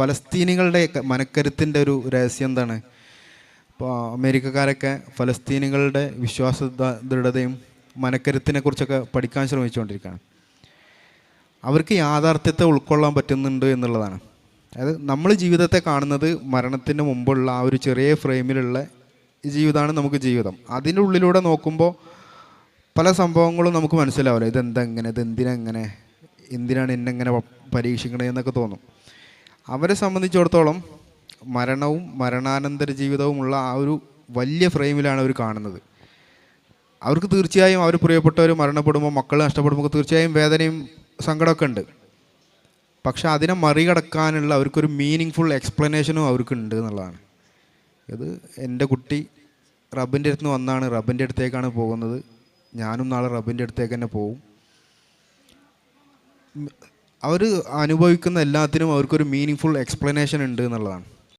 ഫലസ്തീനികളുടെ മനക്കരുത്തിന്റെ ഒരു രഹസ്യം എന്താണ്? ഇപ്പോൾ അമേരിക്കക്കാരൊക്കെ ഫലസ്തീനികളുടെ വിശ്വാസ ദൃഢതയും മനക്കരുത്തിനെ കുറിച്ചൊക്കെ പഠിക്കാൻ ശ്രമിച്ചുകൊണ്ടിരിക്കുകയാണ്. അവർക്ക് യാഥാർത്ഥ്യത്തെ ഉൾക്കൊള്ളാൻ പറ്റുന്നുണ്ട് എന്നുള്ളതാണ്. അതായത് നമ്മൾ ജീവിതത്തെ കാണുന്നത് മരണത്തിന് മുമ്പുള്ള ആ ഒരു ചെറിയ ഫ്രെയിമിലുള്ള ജീവിതമാണ് നമുക്ക് ജീവിതം. അതിന്റെ ഉള്ളിലൂടെ നോക്കുമ്പോൾ പല സംഭവങ്ങളും നമുക്ക് മനസ്സിലാവില്ല. ഇതെന്താ ഇങ്ങനെ ഇതെന്തിനാ ഇങ്ങനെ എന്തിനാണ് എന്നെങ്ങനെ പരീക്ഷിക്കണേ എന്നൊക്കെ തോന്നും. അവരെ സംബന്ധിച്ചിടത്തോളം മരണവും മരണാനന്തര ജീവിതവുമുള്ള ആ ഒരു വലിയ ഫ്രെയിമിലാണ് അവർ കാണുന്നത്. അവർക്ക് തീർച്ചയായും അവർ പ്രിയപ്പെട്ടവർ മരണപ്പെടുമ്പോൾ മക്കൾ നഷ്ടപ്പെടുമ്പോൾ തീർച്ചയായും വേദനയും സങ്കടമൊക്കെ ഉണ്ട്. പക്ഷെ അതിനെ മറികടക്കാനുള്ള അവർക്കൊരു മീനിങ് ഫുൾ എക്സ്പ്ലനേഷനും അവർക്കുണ്ട് എന്നുള്ളതാണ്. ഇത് എന്റെ കുട്ടി റബ്ബിന്റെ അടുത്ത് നിന്ന് വന്നാണ് റബ്ബിന്റെ അടുത്തേക്കാണ് പോകുന്നത്. ഞാനും നാളെ റബ്ബിന്റെ അടുത്തേക്ക് തന്നെ പോവും അവർ അനുഭവിക്കുന്ന എല്ലാത്തിനും അവർക്കൊരു മീനിങ് ഫുൾ എക്സ്പ്ലനേഷൻ ഉണ്ട് എന്നുള്ളതാണ്.